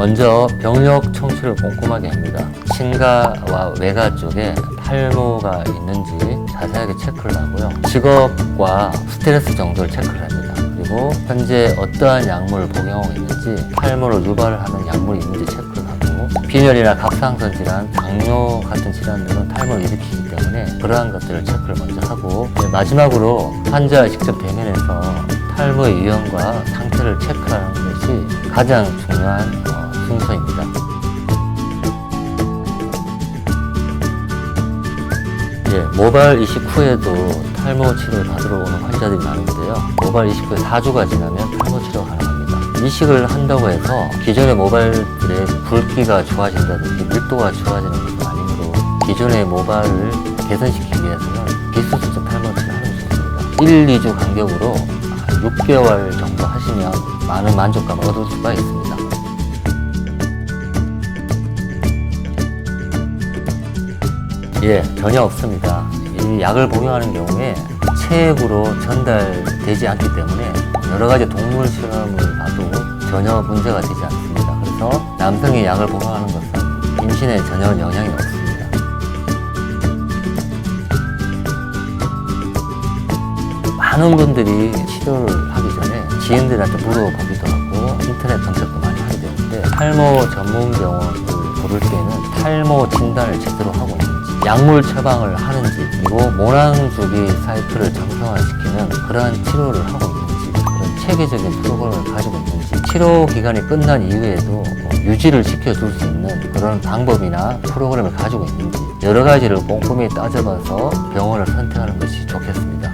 먼저 병력 청취를 꼼꼼하게 합니다. 신가와 외가 쪽에 탈모가 있는지 자세하게 체크를 하고요. 직업과 스트레스 정도를 체크를 합니다. 그리고 현재 어떠한 약물을 복용하고 있는지 탈모를 유발하는 약물이 있는지 체크를 하고 빈혈이나 갑상선 질환, 당뇨 같은 질환들은 탈모를 일으키기 때문에 그러한 것들을 체크를 먼저 하고 네, 마지막으로 환자와 직접 대면해서 탈모의 유형과 상태를 체크하는 것이 가장 중요한 어, 순서입니다. 예, 모발 이식 후에도 탈모 치료를 받으러 오는 환자들이 많은데요. 모발 이식 후에 4주가 지나면 탈모 치료가 가능합니다. 이식을 한다고 해서 기존의 모발들의 굵기가 좋아진다든지 밀도가 좋아지는 것은 아니므로 기존의 모발을 개선시키기 위해서는 비수술적 탈모 치료를 하는 게 좋습니다. 1, 2주 간격으로 한 6개월 정도 하시면 많은 만족감을 얻을 수가 있습니다. 예, 전혀 없습니다. 이 약을 복용하는 경우에 체액으로 전달되지 않기 때문에 여러 가지 동물 실험을 봐도 전혀 문제가 되지 않습니다. 그래서 남성이 약을 복용하는 것은 임신에 전혀 영향이 없습니다. 많은 분들이 치료를 하기 전에 지인들한테 물어보기도 하고 인터넷 검색도 많이 하게 되는데 탈모 전문 병원을 고를 때는 탈모 진단을 제대로 하고 있는지 약물 처방을 하는지 그리고 모낭주기 사이클을 정상화시키는 그러한 치료를 하고 있는지 그런 체계적인 프로그램을 가지고 있는지 치료 기간이 끝난 이후에도 뭐 유지를 시켜줄 수 있는 그런 방법이나 프로그램을 가지고 있는지 여러 가지를 꼼꼼히 따져봐서 병원을 선택하는 것이 좋겠습니다.